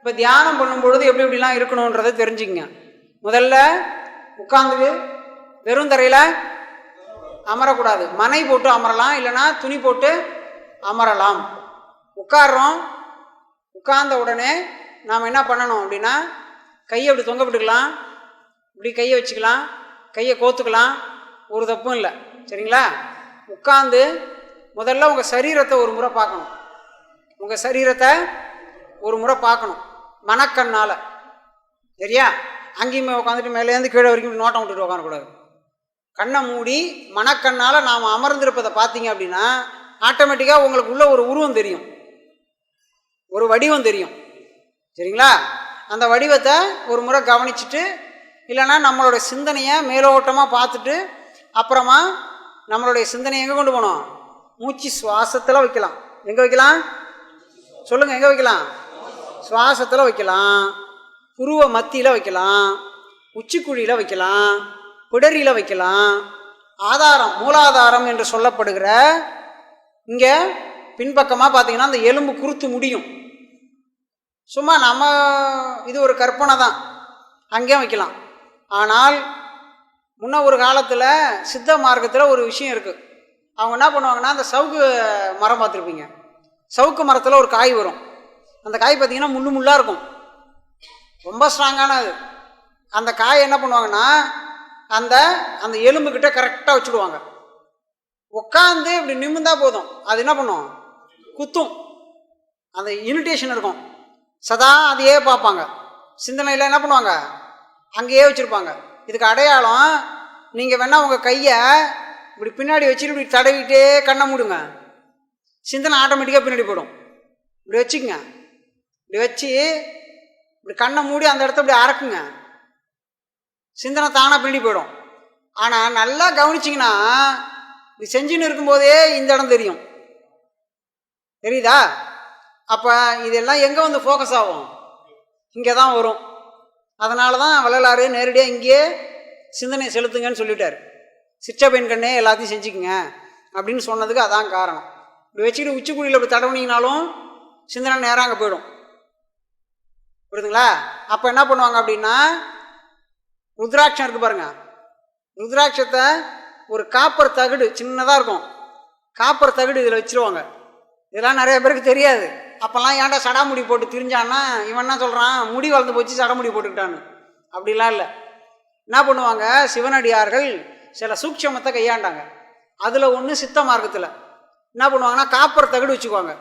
இப்போ தியானம் பண்ணும் பொழுது எப்படி எப்படிலாம் இருக்கணுன்றதை தெரிஞ்சுங்க முதல்ல உட்காந்து வெறும் தரையில் அமரக்கூடாது. மனை போட்டு அமரலாம் இல்லைன்னா துணி போட்டு அமரலாம். உட்கார்றோம். உட்கார்ந்த உடனே நாம் என்ன பண்ணணும் அப்படின்னா கையை அப்படி தொங்க விட்டுக்கலாம். இப்படி கையை வச்சுக்கலாம். கையை கோத்துக்கலாம். ஒரு தப்பும் இல்லை. சரிங்களா? உட்காந்து முதல்ல உங்கள் சரீரத்தை ஒரு முறை பார்க்கணும். உங்கள் சரீரத்தை ஒரு முறை பார்க்கணும். மனக்கண்ணால். சரியா? அங்கேயுமே உட்காந்துட்டு மேலேருந்து கீழே வரைக்கும் நோட்டம் விட்டுட்டு உட்காரக்கூடாது கண்ணை மூடி மனக்கண்ணால் நாம் அமர்ந்திருப்பதை பார்த்தீங்க அப்படின்னா ஆட்டோமேட்டிக்காக உங்களுக்கு உள்ள ஒரு உருவம் தெரியும். ஒரு வடிவம் தெரியும். சரிங்களா? அந்த வடிவத்தை ஒரு முறை கவனிச்சுட்டு இல்லைன்னா நம்மளோட சிந்தனையை மேலோட்டமாக பார்த்துட்டு அப்புறமா நம்மளுடைய சிந்தனையை எங்கே கொண்டு போகணும்? மூச்சு சுவாசத்தில் வைக்கலாம். எங்கே வைக்கலாம்? சொல்லுங்கள் எங்கே வைக்கலாம்? சுவாசத்தில் வைக்கலாம் புருவ மத்தியில் வைக்கலாம் உச்சிக்குழியில் வைக்கலாம் பிடரியில் வைக்கலாம். ஆதாரம் மூலாதாரம் என்று சொல்லப்படுகிற இங்கே பின்பக்கமாக பார்த்தீங்கன்னா அந்த எலும்பு குறுத்து முடியும். சும்மா நம்ம இது ஒரு கற்பனை தான். அங்கேயும் வைக்கலாம். ஆனால் முன்ன ஒரு காலத்தில் சித்த மார்க்கத்தில் ஒரு விஷயம் இருக்குது அவங்க என்ன பண்ணுவாங்கன்னா அந்த சவுக்கு மரம் பார்த்துருப்பீங்க. சவுக்கு மரத்தில் ஒரு காய் வரும். அந்த காய் பார்த்தீங்கன்னா முள்ளு முள்ளாக இருக்கும். ரொம்ப ஸ்ட்ராங்கானது அந்த காயை என்ன பண்ணுவாங்கன்னா அந்த அந்த எலும்புக்கிட்ட கரெக்டாக வச்சுடுவாங்க. உட்காந்து இப்படி நிமிந்தா போதும். அது என்ன பண்ணும்? குத்தும். அந்த இனிடேஷன் இருக்கும். சதா அதையே பார்ப்பாங்க. சிந்தனையில் என்ன பண்ணுவாங்க? அங்கேயே வச்சுருப்பாங்க. இதுக்கு அடையாளம் நீங்கள் வேணால் உங்கள் கையை இப்படி பின்னாடி வச்சுட்டு இப்படி தடவிட்டே கண்ணை மூடுங்க. சிந்தனை ஆட்டோமேட்டிக்காக பின்னாடி போயிடும். இப்படி வச்சுக்கங்க. இப்படி வச்சு இப்படி கண்ணை மூடி அந்த இடத்த இப்படி அறக்குங்க சிந்தனை தானாக பின்னாடி போயிடும். ஆனால் நல்லா கவனிச்சிங்கன்னா இது செஞ்சுன்னு இருக்கும்போதே இந்த இடம் தெரியும். தெரியுதா? அப்போ இதெல்லாம் எங்கே வந்து ஃபோக்கஸ் ஆகும்? இங்கே தான் வரும். அதனால தான் வள்ளலாறு நேரடியாக இங்கேயே சிந்தனை செலுத்துங்கன்னு சொல்லிட்டார். சிற்றபெண் கண்ணே எல்லாத்தையும் செஞ்சுக்குங்க அப்படின்னு சொன்னதுக்கு அதான் காரணம். இப்படி வச்சுக்கிட்டு உச்சிக்குழியில் இப்படி தடவுனீங்கனாலும் சிந்தனை நேராக அங்கே போயிடும். புரியுதுங்களா? அப்போ என்ன பண்ணுவாங்க அப்படின்னா ருத்ராட்சம் இருக்குது பாருங்க. ருத்ராட்சத்தை ஒரு காப்பர் தகடு சின்னதாக இருக்கும். காப்பர் தகடு இதில் வச்சுருவாங்க. இதெல்லாம் நிறைய பேருக்கு தெரியாது. அப்போல்லாம் ஏன்டா சடாமுடி போட்டு திரிஞ்சான்னா இவன் என்ன சொல்கிறான் முடி வளர்ந்து போச்சு சடாமுடி போட்டுக்கிட்டான்னு. அப்படிலாம் இல்லை. என்ன பண்ணுவாங்க? சிவனடியார்கள் சில சூட்சமத்தை கையாண்டாங்க. அதில் ஒன்று சித்த மார்க்கத்தில். என்ன பண்ணுவாங்கன்னா காப்பர் தகடு வச்சுக்குவாங்க.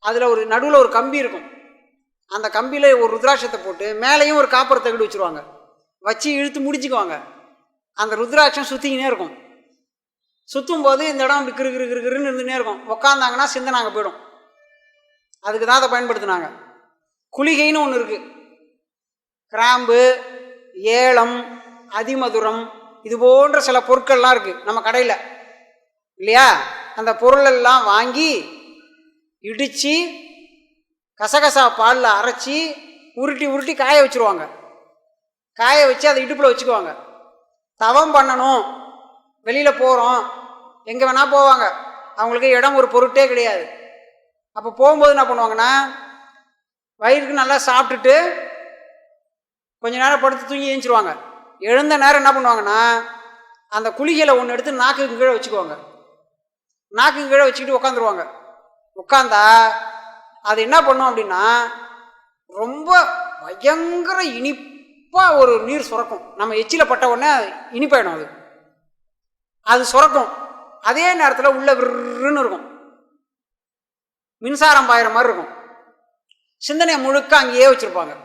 அதில் ஒரு நடுவில் ஒரு கம்பி இருக்கும். அந்த கம்பியில் ஒரு ருத்ராட்சத்தை போட்டு மேலேயும் ஒரு காப்பர் தகடு வச்சுருவாங்க. வச்சு இழுத்து முடிச்சுக்குவாங்க. அந்த ருத்ராட்சம் சுற்றிக்கினே இருக்கும். சுற்றும் போது இந்த இடம் அப்படி கிரு கிரு கிருன்னு இருந்துகிட்டே இருக்கும். உக்காந்தாங்கன்னா சிந்தனை அங்கே போயிடும். அதுக்கு தான் அதை பயன்படுத்தினாங்க. குளிகைன்னு ஒன்று இருக்குது கிராம்பு ஏலம் அதிமதுரம் இது போன்ற சில பொருட்கள்லாம் இருக்குது நம்ம கடையில். இல்லையா? அந்த பொருளெல்லாம் வாங்கி இடித்து கசகசா பாலில் அரைச்சி உருட்டி உருட்டி காய வச்சுருவாங்க. காய வச்சு அதை இடுப்பில் வச்சுக்குவாங்க. தவம் பண்ணணும். வெளியில் போகிறோம் எங்கே வேணால் போவாங்க. அவங்களுக்கு இடம் ஒரு பொருட்டே கிடையாது. அப்போ போகும்போது என்ன பண்ணுவாங்கன்னா வயிறுக்கு நல்லா சாப்பிட்டுட்டு கொஞ்ச நேரம் படுத்து தூங்கி ஏஞ்சிருவாங்க எழுந்த நேரம் என்ன பண்ணுவாங்கன்னா அந்த குளிகளை ஒன்று எடுத்து நாக்குக்கு கீழே வச்சுக்குவாங்க. நாக்குக்கு கீழே வச்சுக்கிட்டு உட்காந்துருவாங்க உட்காந்தா அது என்ன பண்ணும் அப்படின்னா ரொம்ப பயங்கர இனிப்பாக ஒரு நீர் சுரக்கும். நம்ம எச்சில் பட்ட உடனே இனிப்பாயிடும் அது. அது சுரக்கும். அதே நேரத்தில் உள்ள விருன்னு இருக்கும். மின்சாரம் பாயிற மாதிரி இருக்கும். சிந்தனையை முழுக்க அங்கேயே வச்சுருப்பாங்க.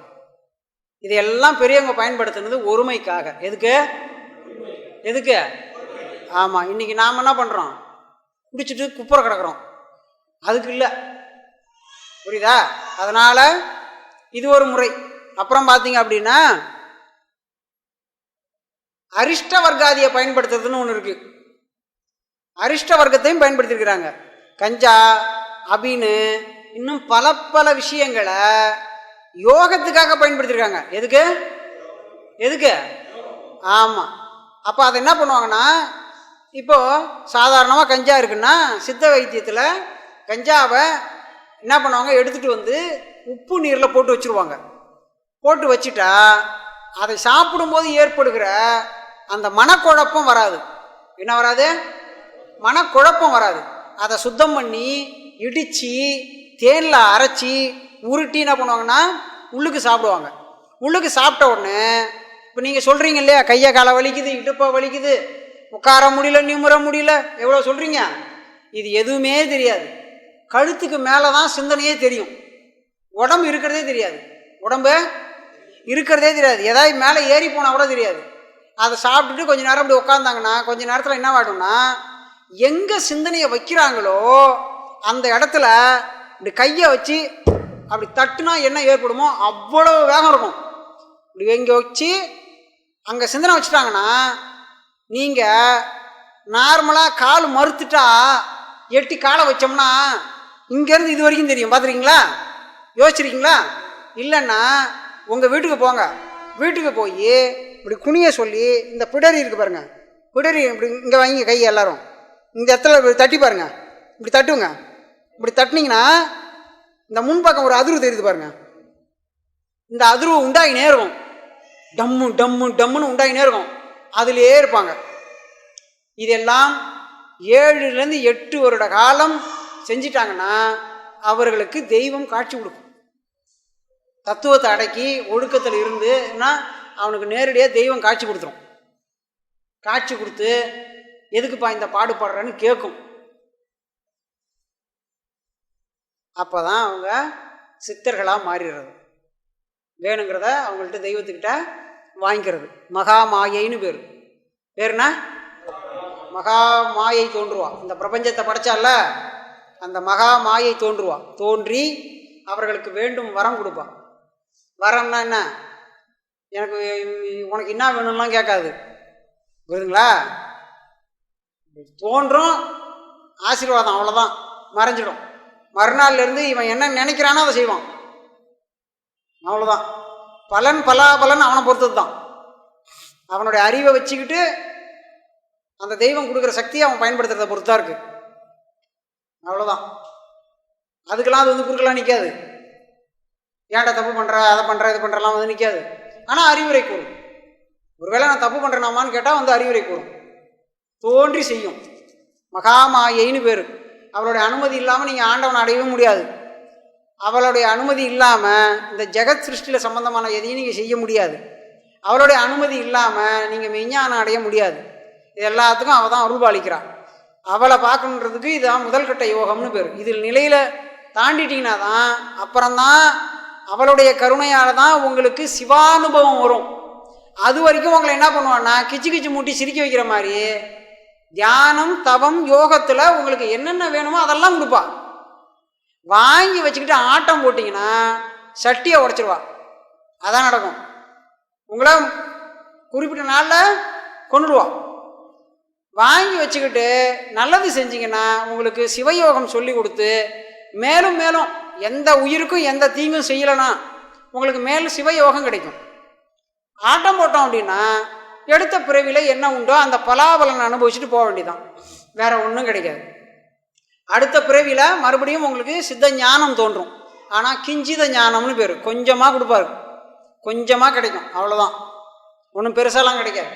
இதையெல்லாம் பெரியவங்க பயன்படுத்துனது ஒருமைக்காக. எதுக்கு? எதுக்கு? ஆமாம் இன்னைக்கு நாம் என்ன பண்ணுறோம் குடிச்சிட்டு குப்புற கிடக்குறோம். அதுக்கு இல்லை. புரியுதா? அதனால் இது ஒரு முறை. அப்புறம் பார்த்தீங்க அப்படின்னா அரிஷ்ட வர்க்காதியை பயன்படுத்துறதுன்னு ஒன்று இருக்குது அரிஷ்ட வர்க்கத்தையும் பயன்படுத்தியிருக்கிறாங்க கஞ்சா அபின்னு இன்னும் பல பல விஷயங்களை யோகத்துக்காக பயன்படுத்தியிருக்காங்க எதுக்கு? எதுக்கு? ஆமாம் அப்போ அதை என்ன பண்ணுவாங்கன்னா இப்போது சாதாரணமாக கஞ்சா இருக்குன்னா சித்த வைத்தியத்தில் கஞ்சாவை என்ன பண்ணுவாங்க? எடுத்துகிட்டு வந்து உப்பு நீரில் போட்டு வச்சுருவாங்க. போட்டு வச்சுட்டா அதை சாப்பிடும்போது ஏற்படுகிற அந்த மனக்குழப்பம் வராது. என்ன வராது? மனக்குழப்பம் வராது. அதை சுத்தம் பண்ணி இடித்து தேனில் அரைச்சி உருட்டி என்ன பண்ணுவாங்கன்னா உள்ளுக்கு சாப்பிடுவாங்க. உள்ளுக்கு சாப்பிட்ட உடனே இப்போ நீங்கள் சொல்கிறீங்க இல்லையா? கையை காலை வலிக்குது இடுப்பை வலிக்குது உட்கார முடியல நிமிர முடியல எவ்வளோ சொல்கிறீங்க இது எதுவுமே தெரியாது. கழுத்துக்கு மேலே தான் சிந்தனையே தெரியும். உடம்பு இருக்கிறதே தெரியாது. உடம்பு இருக்கிறதே தெரியாது. ஏதாவது மேலே ஏறி போனால் கூட தெரியாது. அதை சாப்பிட்டுட்டு கொஞ்சம் நேரம் அப்படி உட்காந்தாங்கன்னா கொஞ்ச நேரத்தில் என்ன ஆகிடும்னா எங்கே சிந்தனையை வைக்கிறாங்களோ அந்த இடத்துல இப்படி கையை வச்சு அப்படி தட்டுனா என்ன ஏற்படுமோ அவ்வளோ வேகம் இருக்கும். இப்படி இங்கே வச்சு அங்கே சிந்தனை வச்சுட்டாங்கன்னா நீங்கள் நார்மலாக கால் மறுத்துட்டா எட்டி காலை வச்சோம்னா இங்கேருந்து இது வரைக்கும் தெரியும். பார்த்துருக்கீங்களா? யோசிச்சிருக்கீங்களா? இல்லைன்னா உங்கள் வீட்டுக்கு போங்க. வீட்டுக்கு போய் இப்படி குனிய சொல்லி இந்த பிடரி இருக்குது பாருங்கள் பிடரி இப்படி இங்கே வாங்கி கை எல்லாரும். இந்த இடத்துல இப்படி தட்டி பாருங்க. இப்படி தட்டுங்க. இப்படி தட்டினீங்கன்னா இந்த முன்பக்கம் ஒரு அதிர்வு தெரியுது பாருங்க. இந்த அதிர்வு உண்டாகினே இருக்கும். டம்மு டம்மு டம்முன்னு உண்டாகினே இருக்கும். அதிலே இருப்பாங்க. இதெல்லாம் ஏழுலேருந்து எட்டு வருட காலம் செஞ்சிட்டாங்கன்னா அவர்களுக்கு தெய்வம் காட்சி கொடுக்கும். தத்துவத்தை அடக்கி ஒழுக்கத்தில் இருந்துன்னா அவனுக்கு நேரடியாக தெய்வம் காட்சி கொடுத்துரும். காட்சி கொடுத்து எதுக்குப்பா இந்த பாடுபடுறேன்னு கேட்கும் அப்போ தான் அவங்க சித்தர்களாக மாறிடுறது. வேணுங்கிறத அவங்கள்ட்ட தெய்வத்துக்கிட்ட வாங்கிக்கிறது. மகா மாயைன்னு பேர். பேருனா மகா மாயை தோன்றுவா. இந்த பிரபஞ்சத்தை படைச்சால அந்த மகா மாயை தோன்றுவான் தோன்றி அவர்களுக்கு வேண்டும் வரம் கொடுப்பான் வரம்னா என்ன? எனக்கு உனக்கு என்ன வேணும்லாம் கேட்காது. புரியுதுங்களா? தோன்றும் ஆசீர்வாதம் அவ்வளோதான் மறைஞ்சிடும். மறுநாள்லேருந்து இவன் என்ன நினைக்கிறானோ அதை செய்வான். அவ்வளோதான் பலன் பலாபலன் அவனை பொறுத்தது தான் அவனுடைய அறிவை வச்சுக்கிட்டு அந்த தெய்வம் கொடுக்குற சக்தியை அவன் பயன்படுத்துறத பொறுத்தா இருக்குது அவ்வளோதான் அதுக்கெல்லாம் அது வந்து குறுக்கெல்லாம் நிற்காது ஏன்டா தப்பு பண்ணுற அதை பண்ணுற இது பண்ணுறலாம் வந்து நிற்காது ஆனால் அறிவுரை கூறும். ஒருவேளை நான் தப்பு பண்ணுறேனாமான்னு கேட்டால் வந்து அறிவுரை கூறும். தோன்றி செய்யும். மகாமாயைன்னு பேர். அவளுடைய அனுமதி இல்லாமல் நீங்கள் ஆண்டவனை அடையவே முடியாது. அவளுடைய அனுமதி இல்லாமல் இந்த ஜெகத் சிருஷ்டியில் சம்பந்தமான எதையும் நீங்கள் செய்ய முடியாது. அவளுடைய அனுமதி இல்லாமல் நீங்கள் மெய்ஞானம் அடைய முடியாது. இது எல்லாத்துக்கும் அவள் தான் அருள்பாலிக்கிறாள் அவளை பார்க்கணுன்றதுக்கு இதுதான் முதல்கட்ட யோகம்னு பேர். இதில் நிலையில் தாண்டிட்டீங்கன்னா தான் அப்புறம்தான் அவளுடைய கருணையால் தான் உங்களுக்கு சிவானுபவம் வரும். அது வரைக்கும் உங்களை என்ன பண்ணுவான்னா கிச்சு கிச்சு மூட்டி சிரிக்க வைக்கிற மாதிரி தியானம் தவம் யோகத்தில் உங்களுக்கு என்னென்ன வேணுமோ அதெல்லாம் கொடுப்பா வாங்கி வச்சுக்கிட்டு ஆட்டம் போட்டிங்கன்னா சட்டியை உடச்சிருவா. அதான் நடக்கும். உங்களை குறிப்பிட்ட நாளில் கொண்டுடுவான் வாங்கி வச்சுக்கிட்டு நல்லது செஞ்சிங்கன்னா உங்களுக்கு சிவயோகம் சொல்லி கொடுத்து மேலும் மேலும் எந்த உயிருக்கும் எந்த தீங்கும் செய்யலைன்னா உங்களுக்கு மேலும் சிவயோகம் கிடைக்கும். ஆட்டம் போட்டோம் அப்படின்னா எடுத்த பிறவியில் என்ன உண்டோ அந்த பலாபலனை அனுபவிச்சுட்டு போக வேண்டியதான் வேற ஒன்றும் கிடைக்காது. அடுத்த பிறவியில் மறுபடியும் உங்களுக்கு சித்த ஞானம் தோன்றும். ஆனால் கிஞ்சித ஞானம்னு பேர். கொஞ்சமாக கொடுப்பாரு. கொஞ்சமாக கிடைக்கும். அவ்வளோதான் ஒன்றும் பெருசாலாம் கிடைக்காது.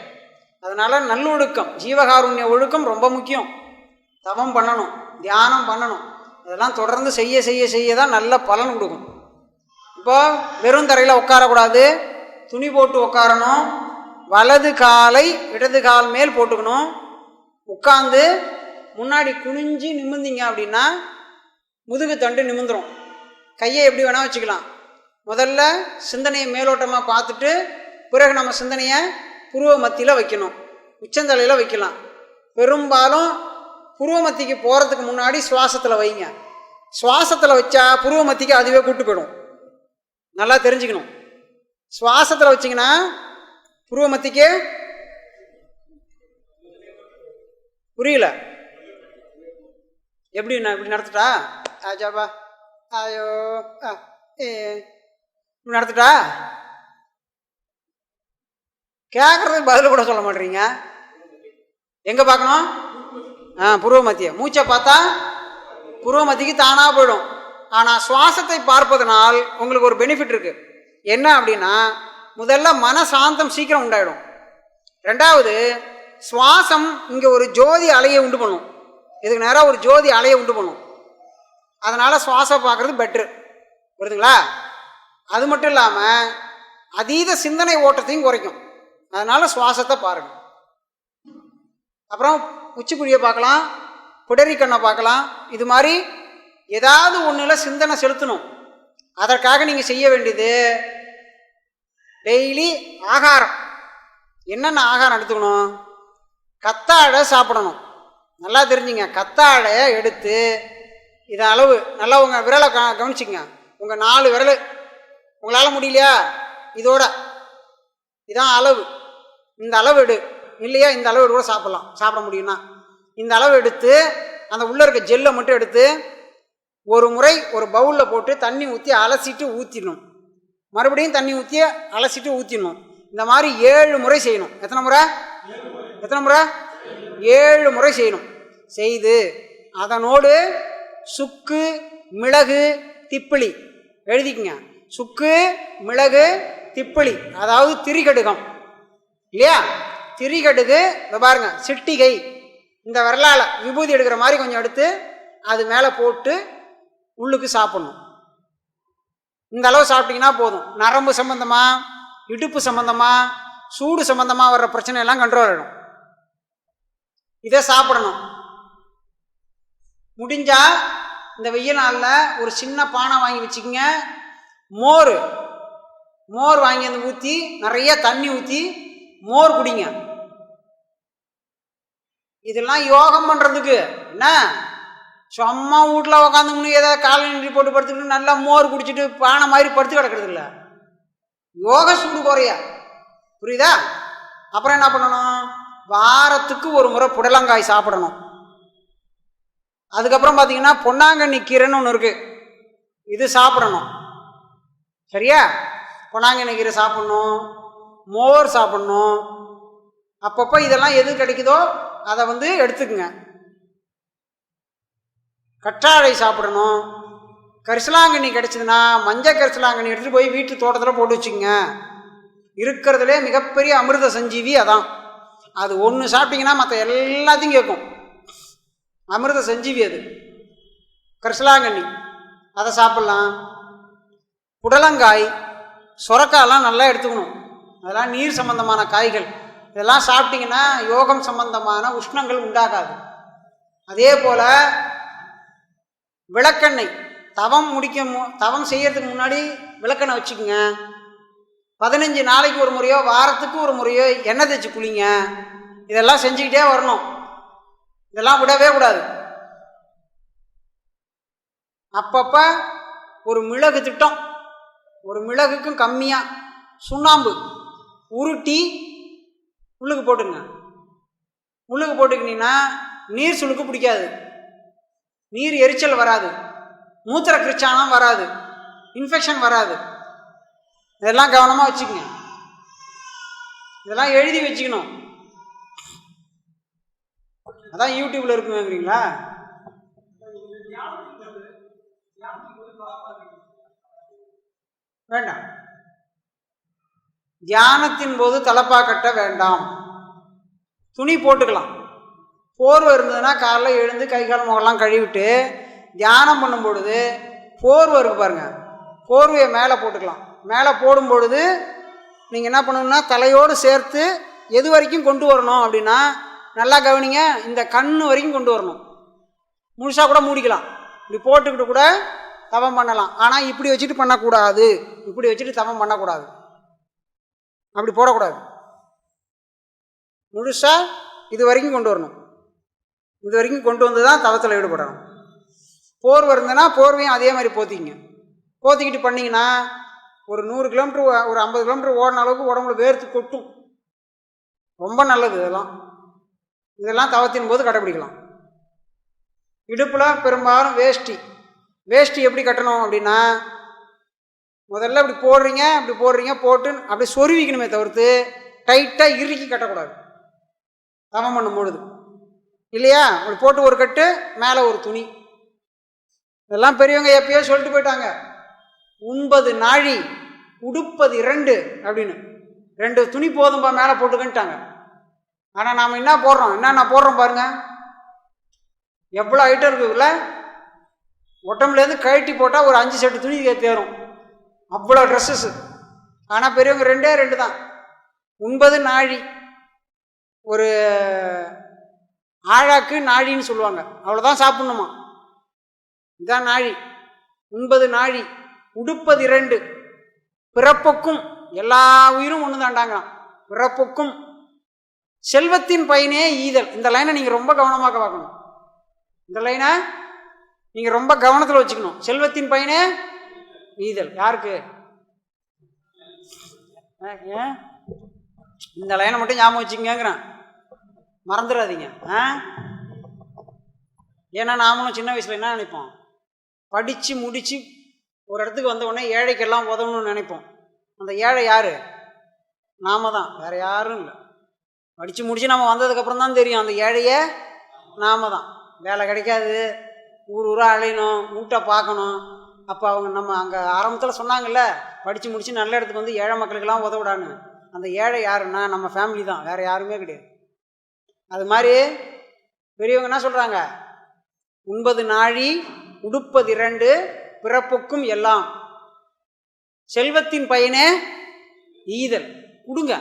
அதனால் நல்லொழுக்கம் ஜீவகாருண்ய ஒழுக்கம் ரொம்ப முக்கியம். தவம் பண்ணணும் தியானம் பண்ணணும். இதெல்லாம் தொடர்ந்து செய்ய செய்ய செய்ய தான் நல்ல பலன் கொடுக்கும். இப்போ வெறும் தரையில் உட்காரக்கூடாது. துணி போட்டு உட்காரணும். வலது காலை இடது கால் மேல் போட்டுக்கணும். உட்காந்து முன்னாடி குனிஞ்சு நிமிர்ந்தீங்க அப்படின்னா முதுகு தண்டு நிமிந்துடும் கையை எப்படி வேணால் வச்சுக்கலாம். முதல்ல சிந்தனையை மேலோட்டமாக பார்த்துட்டு பிறகு நம்ம சிந்தனையை புருவ மத்தியில் வைக்கணும். உச்சந்தலையில் வைக்கலாம். பெரும்பாலும் புருவ மத்திக்கு போகிறதுக்கு முன்னாடி சுவாசத்தில் வைங்க. சுவாசத்தில் வச்சா புருவ மத்திக்கு அதுவே கூட்டு போயிடும். நல்லா தெரிஞ்சுக்கணும். சுவாசத்தில் வச்சிங்கன்னா புருவ மத்திக்கு புரியல. எப்படி நான் இப்படி நடத்துட்டா? ஆஜாபா ஆயோ ஆ ஏ இப்படி நடத்துட்டா? கேட்குறதுக்கு பதில் கூட சொல்ல மாட்டீங்க. எங்கே பார்க்கணும்? ஆ புருவ மத்திய மூச்சை பார்த்தா புருவ மத்திக்கு தானாக போயிடும். ஆனால் சுவாசத்தை பார்ப்பதனால் உங்களுக்கு ஒரு பெனிஃபிட் இருக்குது என்ன அப்படின்னா முதல்ல மன சாந்தம் சீக்கிரம் உண்டாயிடும். ரெண்டாவது சுவாசம் இங்கே ஒரு ஜோதி அலையை உண்டு பண்ணும். இதுக்கு நேராக ஒரு ஜோதி அலையை உண்டு பண்ணும். அதனால் சுவாசம் பார்க்குறது பெட்ரு புரியுதுங்களா? அது மட்டும் இல்லாமல் அதீத சிந்தனை ஓட்டத்தையும் குறைக்கும். அதனால் சுவாசத்தை பாருங்கள் அப்புறம் உச்சிக்குழியை பார்க்கலாம் புடரி கண்ணை பார்க்கலாம். இது மாதிரி ஏதாவது ஒன்றில் சிந்தனை செலுத்தணும். அதற்காக நீங்கள் செய்ய வேண்டியது டெய்லி ஆகாரம். என்னென்ன ஆகாரம் எடுத்துக்கணும்? கத்தாழை சாப்பிடணும். நல்லா தெரிஞ்சுங்க. கத்தாழையை எடுத்து இதன் அளவு நல்லா உங்கள் விரலை க கவனிச்சிங்க உங்கள் நாலு விரல். உங்களால் முடியலையா? இதோட. இதான் அளவு. இந்த அளவு எடு. இல்லையா இந்த அளவு கூட சாப்பிட்லாம். சாப்பிட முடியும்னா. இந்த அளவு எடுத்து அந்த உள்ளே இருக்க ஜெல்லை மட்டும் எடுத்து ஒரு முறை ஒரு பவுலில் போட்டு தண்ணி ஊற்றி அலசிட்டு ஊற்றிடணும் மறுபடியும் தண்ணி ஊற்றி அலசிட்டு ஊற்றிடணும் இந்த மாதிரி ஏழு முறை செய்யணும். எத்தனை முறை? எத்தனை முறை? ஏழு முறை செய்யணும். செய்து அதனோடு சுக்கு மிளகு திப்பிலி. எழுதிக்கங்க. சுக்கு மிளகு திப்பிலி அதாவது திரிகடுகம். இல்லையா? திரிகடுகு இதை பாருங்க சிட்டிகை. இந்த விரலால் விபூதி எடுக்கிற மாதிரி கொஞ்சம் எடுத்து அது மேலே போட்டு உள்ளுக்கு சாப்பிடணும். இந்த அளவு சாப்பிட்டீங்கன்னா போதும். நரம்பு சம்மந்தமாக இடுப்பு சம்மந்தமாக சூடு சம்மந்தமாக வர்ற பிரச்சனையெல்லாம் கண்ட்ரோல் ஆகிடும் இதை சாப்பிடணும். முடிஞ்சா இந்த வெயில் நாளில் ஒரு சின்ன பானை வாங்கி வச்சுக்கோங்க. மோர் மோர் வாங்கி வந்து ஊற்றி நிறைய தண்ணி ஊற்றி மோர் குடிங்க. இதெல்லாம் யோகம் பண்ணுறதுக்கு என்ன? சும்மா வீட்டில் உக்காந்துக்கணும் ஏதோ காலை நின்று போட்டு படுத்துக்கிட்டு நல்லா மோர் குடிச்சிட்டு பானை மாதிரி படுத்து கிடக்கிறது இல்லை. யோக சூடு குறைய. புரியுதா? அப்புறம் என்ன பண்ணணும்? வாரத்துக்கு ஒரு முறை புடலங்காய் சாப்பிடணும். அதுக்கப்புறம் பார்த்தீங்கன்னா பொன்னாங்கண்ணி கீரைன்னு ஒன்று இருக்குது இது சாப்பிடணும். சரியா? பொன்னாங்கண்ணி கீரை சாப்பிட்ணும் மோர் சாப்பிட்ணும். அப்பப்போ இதெல்லாம் எது கிடைக்குதோ அதை வந்து எடுத்துக்குங்க. கற்றாழை சாப்பிடணும். கரிசலாங்கண்ணி கிடைச்சதுன்னா மஞ்சள் கரிசலாங்கண்ணி எடுத்துகிட்டு போய் வீட்டு தோட்டத்தில் போட்டு வச்சுங்க இருக்கிறதுலே மிகப்பெரிய அமிர்த சஞ்சீவி அதான். அது ஒன்று சாப்பிட்டிங்கன்னா மற்ற எல்லாத்தையும் கேட்கும் அமிர்த சஞ்சீவி அது. கரிசலாங்கண்ணி. அதை சாப்பிட்லாம். புடலங்காய் சுரக்காயெல்லாம் நல்லா எடுத்துக்கணும். அதெல்லாம் நீர் சம்பந்தமான காய்கள். இதெல்லாம் சாப்பிட்டிங்கன்னா யோகம் சம்பந்தமான உஷ்ணங்கள் உண்டாகாது. அதே போல் விளக்கெண்ணெய். தவம் முடிக்க மு தவம் செய்யறதுக்கு முன்னாடி விளக்கெண்ணெய் வச்சுக்கோங்க. பதினஞ்சு நாளைக்கு ஒரு முறையோ வாரத்துக்கு ஒரு முறையோ எண்ணெய் தேய்ச்சி குளிங்க. இதெல்லாம் செஞ்சுக்கிட்டே வரணும். இதெல்லாம் விடவே கூடாது. அப்பப்போ ஒரு மிளகு திட்டம். ஒரு மிளகுக்கும் கம்மியாக சுண்ணாம்பு. உருட்டி உள்ளுக்கு போட்டுங்க. உள்ளுக்கு போட்டுக்கினீங்கன்னா நீர் சுளுக்கு பிடிக்காது. நீர் எரிச்சல் வராது. மூத்திர கிருச்சானம் வராது. இன்ஃபெக்ஷன் வராது. இதெல்லாம் கவனமாக வச்சுக்கங்க. இதெல்லாம் எழுதி வச்சுக்கணும். அதான் யூடியூப்பில் இருக்குங்கிறீங்களா வேண்டாம். தியானத்தின் போது தலப்பா கட்ட வேண்டாம். துணி போட்டுக்கலாம். போர்வை இருந்ததுன்னா காலைல எழுந்து கை கால் முகம்லாம் கழுவிட்டு தியானம் பண்ணும் பொழுது போர்வை இருக்கு பாருங்கள் போர்வையை மேலே போட்டுக்கலாம். மேலே போடும் பொழுது நீங்கள் என்ன பண்ணணும்னா தலையோடு சேர்த்து எது வரைக்கும் கொண்டு வரணும் அப்படின்னா நல்லா கவனிங்க இந்த கண் வரைக்கும் கொண்டு வரணும். முழுசாக கூட மூடிக்கலாம். இப்படி போட்டுக்கிட்டு கூட தவம் பண்ணலாம். ஆனால் இப்படி வச்சுட்டு பண்ணக்கூடாது. இப்படி வச்சுட்டு தவம் பண்ணக்கூடாது. அப்படி போடக்கூடாது. முழுசாக இது வரைக்கும் கொண்டு வரணும். இது வரைக்கும் கொண்டு வந்து தான் தவத்தில் ஈடுபடணும். போர்வை இருந்ததுன்னா போர்வையும் அதே மாதிரி போத்திங்க போத்திக்கிட்டு பண்ணிங்கன்னா ஒரு நூறு கிலோமீட்டர் ஒரு ஐம்பது கிலோமீட்டர் ஓடின அளவுக்கு உடம்புல வேர்த்து கொட்டும். ரொம்ப நல்லது இதெல்லாம். இதெல்லாம் தவத்தின் போது கடைப்பிடிக்கலாம் இடுப்பில் பெரும்பாலும் வேஷ்டி. வேஷ்டி எப்படி கட்டணும் அப்படின்னா முதல்ல இப்படி போடுறீங்க இப்படி போடுறீங்க போட்டு அப்படி சொருவிக்கணுமே தவிர்த்து டைட்டாக இறுக்கி கட்டக்கூடாது. தவம் பண்ணும் பொழுது இல்லையா? அப்படி போட்டு ஒரு கட்டு மேலே ஒரு துணி. இதெல்லாம் பெரியவங்க எப்பயோ சொல்லிட்டு போயிட்டாங்க. ஒன்பது நாழி உடுப்பது இரண்டு அப்படின்னு. ரெண்டு துணி போதும்பா மேலே போட்டுக்கன்ட்டாங்க. ஆனால் நாம் என்ன போடுறோம்? என்னென்ன போடுறோம் பாருங்கள் எவ்வளோ ஐட்டம் இருக்குதுல்ல ஒட்டம்லேருந்து கழட்டி போட்டால் ஒரு அஞ்சு செட்டு துணி தேரும். அவ்வளோ ட்ரெஸ்ஸஸ் ஆனால் பெரியவங்க ரெண்டே ரெண்டு தான். ஒன்பது நாழி. ஒரு ஆழாக்கு நாழின்னு சொல்லுவாங்க. அவ்வளோதான் சாப்பிட்ணுமா? இதான் நாழி. ஒன்பது நாழி. உடுப்பது இரண்டு. பிறப்புக்கும் எல்லா உயிரும் ஒன்று தாண்டாங்களாம் பிறப்புக்கும் செல்வத்தின் பயனே ஈதல். இந்த லைனை நீங்கள் ரொம்ப கவனமாக பார்க்கணும். இந்த லைனை நீங்கள் ரொம்ப கவனத்தில் வச்சுக்கணும். செல்வத்தின் பையனே ஈதல் யாருக்கு? ஏன்? இந்த லைனை மட்டும் ஞாபகம் வச்சுக்கங்கிறேன் மறந்துடாதீங்க. ஆ? ஏன்னா நாமளும் சின்ன வயசில் என்ன நினைப்போம்? படித்து முடித்து ஒரு இடத்துக்கு வந்த உடனே ஏழைக்கெல்லாம் உதவணும்னு நினைப்போம். அந்த ஏழை யார்? நாம தான். வேறு யாரும் இல்லை. படித்து முடித்து நம்ம வந்ததுக்கப்புறம் தான் தெரியும். அந்த ஏழையே நாம தான். வேலை கிடைக்காது. ஊர் ஊராக அலையணும் வீட்டை பார்க்கணும். அப்போ அவங்க நம்ம அங்கே ஆரம்பத்தில் சொன்னாங்கல்ல படித்து முடித்து நல்ல இடத்துக்கு வந்து ஏழை மக்களுக்கெல்லாம் உதவிடான்னு அந்த ஏழை யாருன்னா நம்ம ஃபேமிலி தான் வேறு யாருமே கிடையாது. அது மாதிரி பெரியவங்க என்ன சொல்கிறாங்க உண்பது நாழி உடுப்பது இரண்டு பிறப்புக்கும் எல்லாம். செல்வத்தின் பையனே ஈதல். கொடுங்க.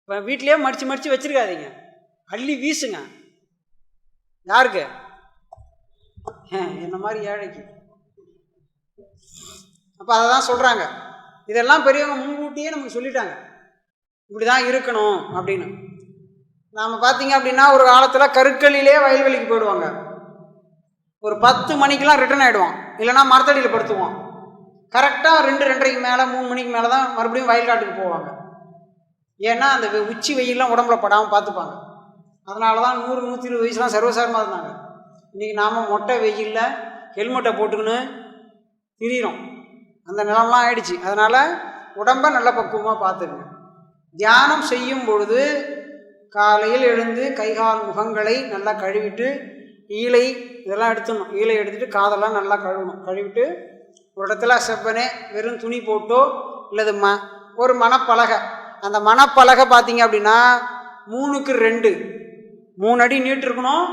இப்போ வீட்டிலேயே மடித்து மடித்து வச்சிருக்காதீங்க. அள்ளி வீசுங்க. யாருக்கு? என்ன மாதிரி ஏழைக்கு? அப்போ அதை தான் சொல்கிறாங்க இதெல்லாம் பெரியவங்க முன்கூட்டியே நமக்கு சொல்லிட்டாங்க. இப்படி தான் இருக்கணும் அப்படின்னு. நாம் பார்த்தீங்க அப்படின்னா ஒரு காலத்தில் கருக்களிலே வயல்வெளிக்கு போயிடுவாங்க. ஒரு பத்து மணிக்கெலாம் ரிட்டர்ன் ஆகிடுவான் இல்லைன்னா மரத்தடியில் படுத்துவான். கரெக்டாக ரெண்டு ரெண்டரைக்கு மேலே மூணு மணிக்கு மேலே தான் மறுபடியும் வயல்காட்டுக்கு போவாங்க. ஏன்னா அந்த உச்சி வெயில்லாம் உடம்புல படாமல் பார்த்துப்பாங்க. அதனால தான் நூறு நூற்றி இருபது வயசுலாம் சர்வசாரமாக இருந்தாங்க. இன்றைக்கி நாம் மொட்டை வெயிலில் ஹெல்மெட்டை போட்டுக்கின்னு திரியிறோம். அந்த நிலம்லாம் ஆயிடுச்சு. அதனால் உடம்பை நல்ல பக்குவமாக பார்த்துக்குங்க. தியானம் செய்யும் பொழுது காலையில் எழுந்து கைகால் முகங்களை நல்லா கழுவிட்டு ஈலை இதெல்லாம் எடுத்துடணும். ஈலை எடுத்துட்டு காதெல்லாம் நல்லா கழுவணும். கழுவிட்டு ஒரு இடத்துல செவ்வனே வெறும் துணி போட்டோ இல்லது ம ஒரு மணப்பலகை. அந்த மணப்பலகை பார்த்தீங்க அப்படின்னா மூணுக்கு ரெண்டு. மூணு அடி நீட்டு இருக்கணும்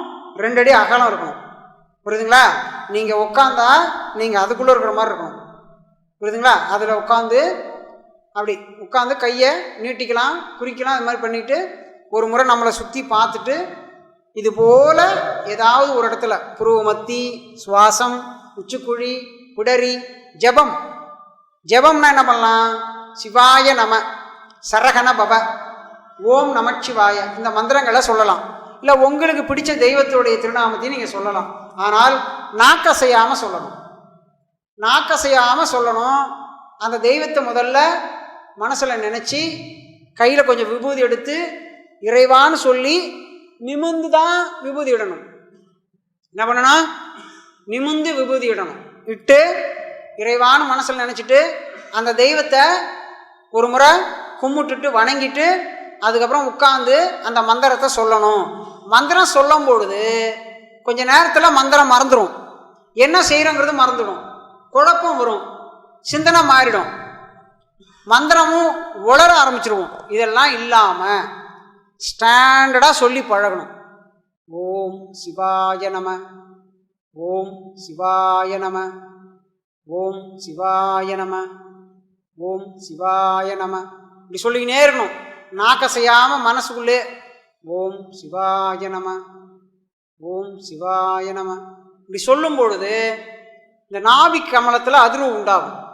ரெண்டு அடி அகலம் இருக்கும். புரியுதுங்களா? நீங்கள் உட்காந்தா நீங்கள் அதுக்குள்ளே இருக்கிற மாதிரி இருக்கும். புரியுதுங்களா? அதில் உட்காந்து அப்படி உட்காந்து கையை நீட்டிக்கலாம் குறிக்கலாம் அது மாதிரி பண்ணிட்டு ஒரு முறை நம்மளை சுற்றி பார்த்துட்டு இது போல் ஏதாவது ஒரு இடத்துல புருவமத்தி சுவாசம் உச்சிக்குழி குடரி ஜெபம். ஜபம்னா என்ன பண்ணலாம்? சிவாய நம சரகண பவ ஓம் நமச்சிவாய இந்த மந்திரங்களை சொல்லலாம். இல்லை உங்களுக்கு பிடிச்ச தெய்வத்துடைய திருநாமத்தையும் நீங்கள் சொல்லலாம். ஆனால் நாக்கசையாமல் சொல்லணும். நாக்கசையாமல் சொல்லணும். அந்த தெய்வத்தை முதல்ல மனசில் நினச்சி கையில் கொஞ்சம் விபூதி எடுத்து இறைவான்னு சொல்லி நிமிந்து தான் விபூதி இடணும். என்ன பண்ணணும் நிமிந்து விபூதி இடணும். இட்டு இறைவான்னு மனசில் நினச்சிட்டு அந்த தெய்வத்தை ஒரு முறை கும்பிட்டுட்டு வணங்கிட்டு அதுக்கப்புறம் உட்காந்து அந்த மந்திரத்தை சொல்லணும். மந்திரம் சொல்லும் பொழுது கொஞ்ச நேரத்தில் மந்திரம் மறந்துடும் என்ன செய்கிறோங்கிறது மறந்துடும் குழப்பம் வரும். சிந்தனை மாறிடும். மந்திரமும் உளர ஆரம்பிச்சிருவோம். இதெல்லாம் இல்லாமல் ஸ்டாண்டர்டாக சொல்லி பழகணும். ஓம் சிவாய நம. ஓம் சிவாய நம. ஓம் சிவாய நம. ஓம் சிவாய நம. இப்படி சொல்லிக்கினே இருக்கணும். நாக்கசையாமல் மனசுக்குள்ளே ஓம் சிவாய நம ஓம் சிவாய நம. இப்படி சொல்லும் பொழுது இந்த நாவிக் கமலத்தில் அதிர்வு உண்டாகும்.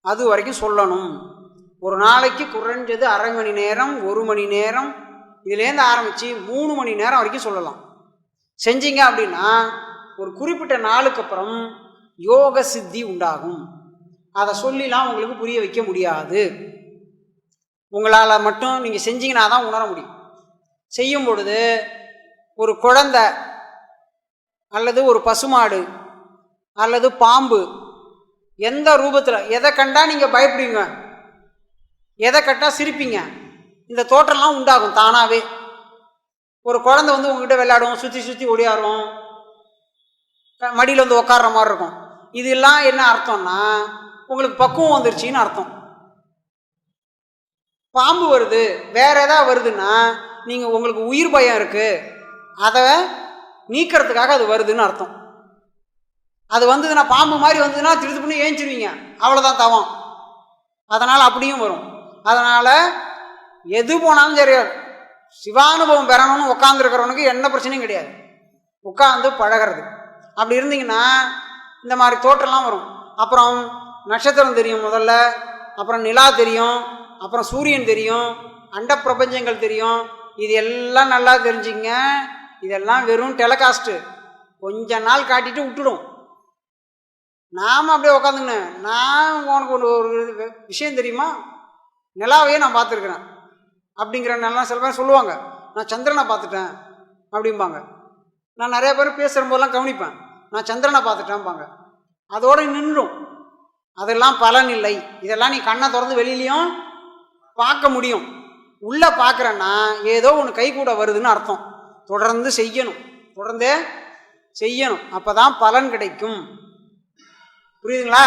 அது வரைக்கும் சொல்லணும். ஒரு நாளைக்கு குறைஞ்சது அரை மணி நேரம் ஒரு மணி நேரம் இதுலேருந்து ஆரம்பித்து மூணு மணி நேரம் வரைக்கும் சொல்லலாம். செஞ்சீங்க அப்படின்னா ஒரு குறிப்பிட்ட நாளுக்கு அப்புறம் யோக சித்தி உண்டாகும். அதை சொல்லிலாம் உங்களுக்கு புரிய வைக்க முடியாது. உங்களால் மட்டும் நீங்கள் செஞ்சீங்கன்னா தான் உணர முடியும். செய்யும் பொழுது ஒரு குழந்த அல்லது ஒரு பசுமாடு அல்லது பாம்பு எந்த ரூபத்தில் எதை கண்டால் நீங்கள் பயப்படுவீங்க? எதை கட்டால் சிரிப்பீங்க? இந்த தோற்றம்லாம் உண்டாகும் தானாகவே ஒரு குழந்தை வந்து உங்ககிட்ட விளையாடும் சுற்றி சுற்றி ஓடியாரும் மடியில் வந்து உட்கார்ற மாதிரி இருக்கும். இதெல்லாம் என்ன அர்த்தம்னா உங்களுக்கு பக்குவம் வந்துருச்சின்னு அர்த்தம். பாம்பு வருது வேற ஏதாவது வருதுன்னா நீங்கள் உங்களுக்கு உயிர் பயம் இருக்குது அதை நீக்கிறதுக்காக அது வருதுன்னு அர்த்தம். அது வந்ததுன்னா பாம்பு மாதிரி வந்ததுன்னா திருத்து பண்ணி ஏஞ்சிருவீங்க. அவ்வளோதான் தவம். அதனால் அப்படியும் வரும். அதனால் எது போனாலும் சரி சிவானுபவம் பெறணும்னு உட்காந்துருக்கிறவனுக்கு என்ன பிரச்சனையும் கிடையாது. உட்காந்து பழகிறது. அப்படி இருந்தீங்கன்னா இந்த மாதிரி தோற்றம்லாம் வரும். அப்புறம் நட்சத்திரம் தெரியும் முதல்ல அப்புறம் நிலா தெரியும் அப்புறம் சூரியன் தெரியும் அண்ட பிரபஞ்சங்கள் தெரியும். இது எல்லாம் நல்லா தெரிஞ்சுங்க. இதெல்லாம் வெறும் டெலகாஸ்ட்டு கொஞ்ச நாள் காட்டிட்டு விட்டுடும். நாம் அப்படியே உட்காந்துங்கண்ணே நான் உனக்கு ஒன்று ஒரு இது விஷயம் தெரியுமா? நிலாவையே நான் பார்த்துருக்குறேன். அப்படிங்கிற நல்லா சில பேர் சொல்லுவாங்க. நான் சந்திரனை பார்த்துட்டேன் அப்படிம்பாங்க. நான் நிறைய பேர் பேசுகிற போதெல்லாம் கவனிப்பேன். நான் சந்திரனை பார்த்துட்டேன்பாங்க. அதோட நின்றுடும் அதெல்லாம் பலன் இல்லை. இதெல்லாம் நீ கண்ணை திறந்து வெளியிலையும் பார்க்க முடியும். உள்ளே பார்க்குறேன்னா ஏதோ ஒன்று கை கூட வருதுன்னு அர்த்தம். தொடர்ந்து செய்யணும். தொடர்ந்தே செய்யணும். அப்போ தான் பலன் கிடைக்கும். புரியுதுங்களா?